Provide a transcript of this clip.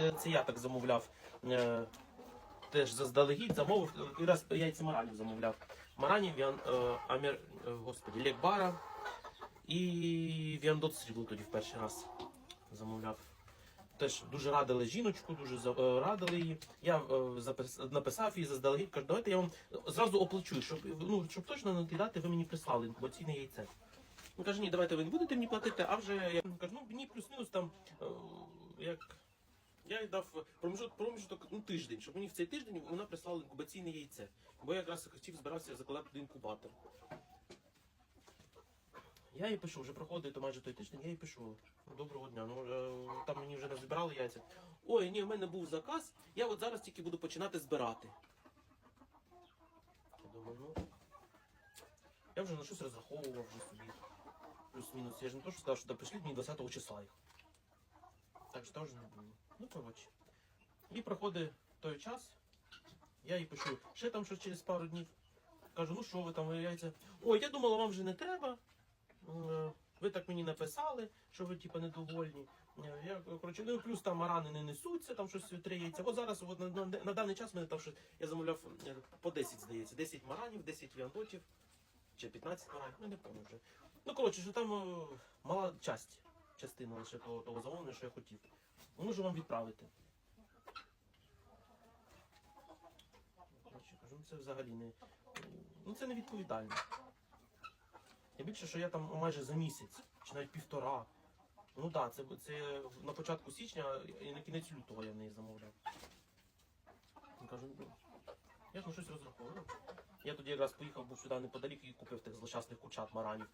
е, це я так замовляв. е, Теж заздалегідь замовив. І раз яйця маранів замовляв. Маранів, Віан, е, Амір, господи, Лекбара і Віандот Срібло тоді в перший раз замовляв. Теж дуже радили жіночку, дуже радили її. Я запис- написав їй заздалегідь, кажу, давайте я вам зразу оплачу, щоб, ну, щоб точно не кидати, ви мені прислали інкубаційне яйце. Він каже, ні, давайте ви не будете мені платити, а вже я кажу, ну мені плюс-мінус там як. Я їй дав проміжок, проміжок ну, тиждень, щоб мені в цей тиждень вона прислала інкубаційне яйце. Бо я якраз хотів збирався закладати інкубатор. Я їй пишу, вже проходить то майже той тиждень, я їй пишу. Доброго дня. Ну е, там мені вже не розбирали яйця. Ой, ні, в мене був заказ, я от зараз тільки буду починати збирати. Я думаю, ну. Я вже на щось розраховував вже собі. Плюс-мінус. Я ж не то, що сказав, що пришліть мені 20 числа їх. Так що теж не було. Ну, коротше. І проходить той час. Я їй пишу, ще там щось через пару днів. Кажу, ну що ви там, ви яйця? Ой, я думала, вам вже не треба. Е, Ви так мені написали, що ви типу недовольні. Е, Я коротше, ну плюс там марани не несуться, там щось три. От зараз, от на, на, на даний час мене там щось, я замовляв е, по 10, здається, 10 маранів, 10 віандотів, чи 15 маранів, ну не пам'ятаю вже. Ну коротше, що там е, мала часть, частина лише того, того замовлення, що я хотів. Можу вам відправити. Кажу, ну це взагалі не. Ну це не відповідально. Я більше, що я там майже за місяць, чи навіть півтора. Ну так, да, це, це на початку січня і на кінець лютого я в неї замовляв. Я кажу, ну, я ж на щось розраховував. Я тоді якраз поїхав був сюди неподалік і купив тих злощасних курчат маранів.